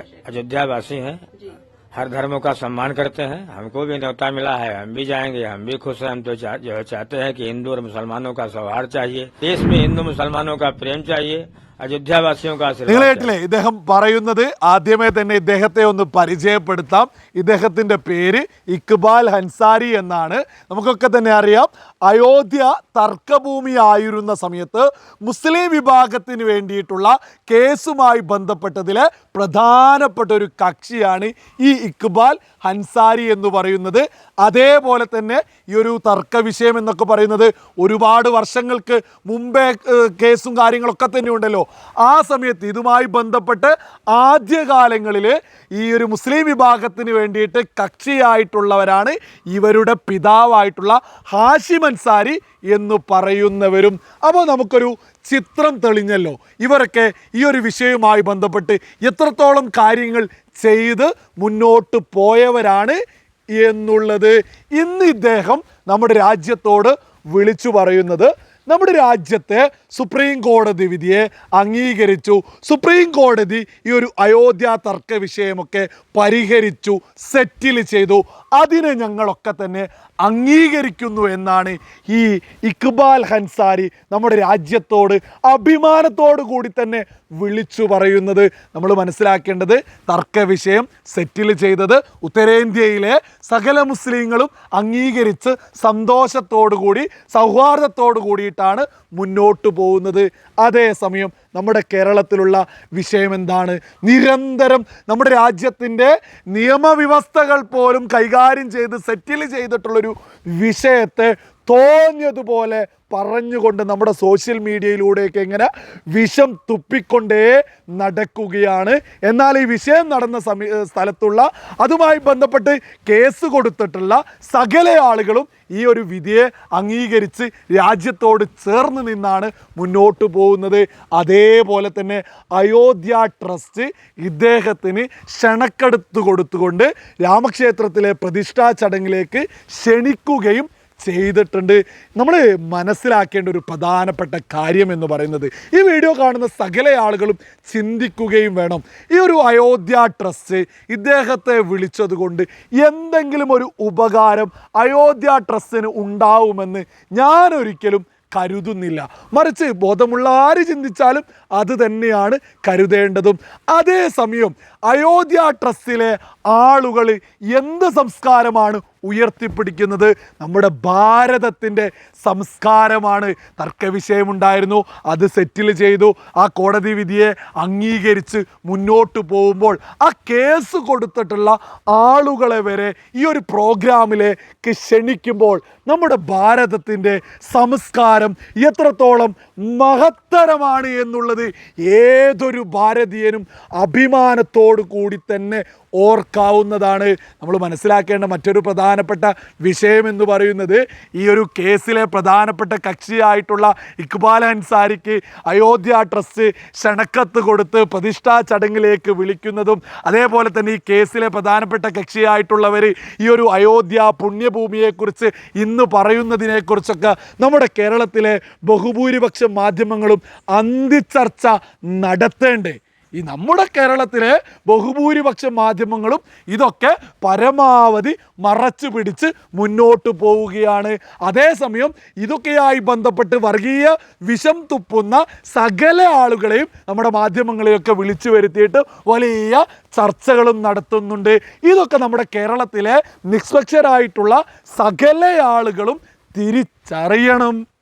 अयोध्या वासी हैं। हर धर्मों का सम्मान करते हैं। हमको भी न्योता मिला है। हम भी जाएँगे हम भी खुश हैं। हम तो चा, जो चाहते हैं कि हिंदू और मुसलमानों का सौहार्द चाहिए। देश में हिंदू मुसलमानों का प्रेम चाहिए। അയോധ്യാവാസിയും നിങ്ങൾ കേട്ടില്ലേ? ഇദ്ദേഹം പറയുന്നത് ആദ്യമേ തന്നെ ഇദ്ദേഹത്തെ ഒന്ന് പരിചയപ്പെടുത്താം. ഇദ്ദേഹത്തിന്റെ പേര് ഇക്ബാൽ ഹൻസാരി എന്നാണ്. നമുക്കൊക്കെ തന്നെ അറിയാം അയോധ്യ തർക്കഭൂമി ആയിരുന്ന സമയത്ത് മുസ്ലിം വിഭാഗത്തിന് വേണ്ടിയിട്ടുള്ള കേസുമായി ബന്ധപ്പെട്ടതിൽ പ്രധാനപ്പെട്ട ഒരു കക്ഷിയാണ് ഈ ഇക്ബാൽ ഹൻസാരി എന്ന് പറയുന്നത്. അതേപോലെ തന്നെ ഈ ഒരു തർക്ക വിഷയം എന്നൊക്കെ പറയുന്നത് ഒരുപാട് വർഷങ്ങൾക്ക് മുമ്പേ കേസും കാര്യങ്ങളൊക്കെ തന്നെ ഉണ്ടല്ലോ. ആ സമയത്ത് ഇതുമായി ബന്ധപ്പെട്ട് ആദ്യകാലങ്ങളിൽ ഈ ഒരു മുസ്ലിം വിഭാഗത്തിന് വേണ്ടിയിട്ട് കക്ഷിയായിട്ടുള്ളവരാണ് ഇവരുടെ പിതാവായിട്ടുള്ള ഹാഷിം അൻസാരി എന്ന് പറയുന്നവരും. അപ്പോൾ നമുക്കൊരു ചിത്രം തെളിഞ്ഞല്ലോ. ഇവരൊക്കെ ഈ ഒരു വിഷയവുമായി ബന്ധപ്പെട്ട് എത്രത്തോളം കാര്യങ്ങൾ ചെയ്ത് മുന്നോട്ട് പോയവരാണ് എന്നുള്ളത് ഇന്ന് ഇദ്ദേഹം നമ്മുടെ രാജ്യത്തോട് വിളിച്ചു പറയുന്നത്. നമ്മുടെ രാജ്യത്തെ സുപ്രീം കോടതി വിധിയെ അംഗീകരിച്ചു. സുപ്രീം കോടതി ഈ ഒരു അയോധ്യ തർക്ക വിഷയമൊക്കെ പരിഹരിച്ചു സെറ്റിൽ ചെയ്തു. അതിനെ ഞങ്ങളൊക്കെ തന്നെ അംഗീകരിക്കുന്നു എന്നാണ് ഈ ഇക്ബാൽ ഹൻസാരി നമ്മുടെ രാജ്യത്തോട് അഭിമാനത്തോടു കൂടി തന്നെ വിളിച്ചു പറയുന്നത്. നമ്മൾ മനസ്സിലാക്കേണ്ടത് തർക്ക വിഷയം സെറ്റിൽ ചെയ്തത് ഉത്തരേന്ത്യയിലെ സകല മുസ്ലിങ്ങളും അംഗീകരിച്ച് സന്തോഷത്തോടു കൂടി സൗഹാർദ്ദത്തോടു കൂടിയിട്ടാണ് മുന്നോട്ട് പോകുന്നത്. അതേസമയം നമ്മുടെ കേരളത്തിലുള്ള വിഷയം എന്താണ്? നിരന്തരം നമ്മുടെ രാജ്യത്തിന്റെ നിയമവ്യവസ്ഥകൾ പോലും കൈകാര്യം ചെയ്ത് സെറ്റിൽ ചെയ്തിട്ടുള്ളൊരു വിഷയത്തെ തോന്നിയതുപോലെ പറഞ്ഞുകൊണ്ട് നമ്മുടെ സോഷ്യൽ മീഡിയയിലൂടെയൊക്കെ ഇങ്ങനെ വിഷം തുപ്പിക്കൊണ്ടേ നടക്കുകയാണ്. എന്നാൽ ഈ വിഷയം നടന്ന സമയ സ്ഥലത്തുള്ള അതുമായി ബന്ധപ്പെട്ട് കേസ് കൊടുത്തിട്ടുള്ള സകല ആളുകളും ഈ ഒരു വിധിയെ അംഗീകരിച്ച് രാജ്യത്തോട് ചേർന്ന് നിന്നാണ് മുന്നോട്ട് പോകുന്നത്. അതേപോലെ തന്നെ അയോധ്യ ട്രസ്റ്റ് ഇദ്ദേഹത്തിന് ക്ഷണക്കെടുത്ത് കൊടുത്തുകൊണ്ട് രാമക്ഷേത്രത്തിലെ പ്രതിഷ്ഠാ ചടങ്ങിലേക്ക് ക്ഷണിക്കുകയും ചെയ്തിട്ടുണ്ട്. നമ്മൾ മനസ്സിലാക്കേണ്ട ഒരു പ്രധാനപ്പെട്ട കാര്യം എന്ന് പറയുന്നത് ഈ വീഡിയോ കാണുന്ന സകല ആളുകളും ചിന്തിക്കുകയും വേണം. ഈ ഒരു അയോധ്യ ട്രസ്റ്റ് ഇദ്ദേഹത്തെ വിളിച്ചതുകൊണ്ട് എന്തെങ്കിലും ഒരു ഉപകാരം അയോധ്യ ട്രസ്റ്റിന് ഉണ്ടാവുമെന്ന് ഞാൻ ഒരിക്കലും കരുതുന്നില്ല. മറിച്ച് ബോധമുള്ള ആര് ചിന്തിച്ചാലും അത് തന്നെയാണ് കരുതേണ്ടതും. അതേസമയം അയോധ്യ ട്രസ്റ്റിലെ ആളുകൾ എന്ത് സംസ്കാരമാണ് ഉയർത്തിപ്പിടിക്കുന്നത്? നമ്മുടെ ഭാരതത്തിന്റെ സംസ്കാരമാണ്. തർക്കവിഷയമുണ്ടായിരുന്നു. അത് സെറ്റിൽ ചെയ്തു. ആ കോടതി വിധിയെ അംഗീകരിച്ച് മുന്നോട്ട് പോകുമ്പോൾ ആ കേസ് കൊടുത്തിട്ടുള്ള ആളുകളെ വരെ ഈ ഒരു പ്രോഗ്രാമിലേക്ക് ക്ഷണിക്കുമ്പോൾ നമ്മുടെ ഭാരതത്തിന്റെ സംസ്കാരം എത്രത്തോളം മഹത്തരമാണ് എന്നുള്ളത് ഏതൊരു ഭാരതീയനും അഭിമാനത്തോടു കൂടി തന്നെ ഓർക്കാവുന്നതാണ്. നമ്മൾ മനസ്സിലാക്കേണ്ട മറ്റൊരു പ്രധാനപ്പെട്ട വിഷയം എന്ന് പറയുന്നത് ഈ ഒരു കേസിലെ പ്രധാനപ്പെട്ട കക്ഷിയായിട്ടുള്ള ഇക്ബാൽ അൻസാരിക്ക് അയോധ്യ ട്രസ്റ്റ് ക്ഷണക്കത്ത് കൊടുത്ത് പ്രതിഷ്ഠാ ചടങ്ങിലേക്ക് വിളിക്കുന്നതും അതേപോലെ തന്നെ ഈ കേസിലെ പ്രധാനപ്പെട്ട കക്ഷിയായിട്ടുള്ളവർ ഈ ഒരു അയോധ്യ പുണ്യഭൂമിയെക്കുറിച്ച് ഇന്ന് പറയുന്നതിനെക്കുറിച്ചൊക്കെ നമ്മുടെ കേരളത്തിലെ ബഹുഭൂരിപക്ഷം മാധ്യമങ്ങളും അന്തിച്ചർച്ച നടത്തേണ്ടേ. ഈ നമ്മുടെ കേരളത്തിലെ ബഹുഭൂരിപക്ഷം മാധ്യമങ്ങളും ഇതൊക്കെ പരമാവധി മറച്ചു പിടിച്ച് മുന്നോട്ട് പോവുകയാണ്. അതേസമയം ഇതൊക്കെയായി ബന്ധപ്പെട്ട് വർഗീയ വിഷം തുപ്പുന്ന സകല ആളുകളെയും നമ്മുടെ മാധ്യമങ്ങളെയൊക്കെ വിളിച്ചു വരുത്തിയിട്ട് വലിയ ചർച്ചകളും നടത്തുന്നുണ്ട്. ഇതൊക്കെ നമ്മുടെ കേരളത്തിലെ നിഷ്പക്ഷരായിട്ടുള്ള സകല ആളുകളും തിരിച്ചറിയണം.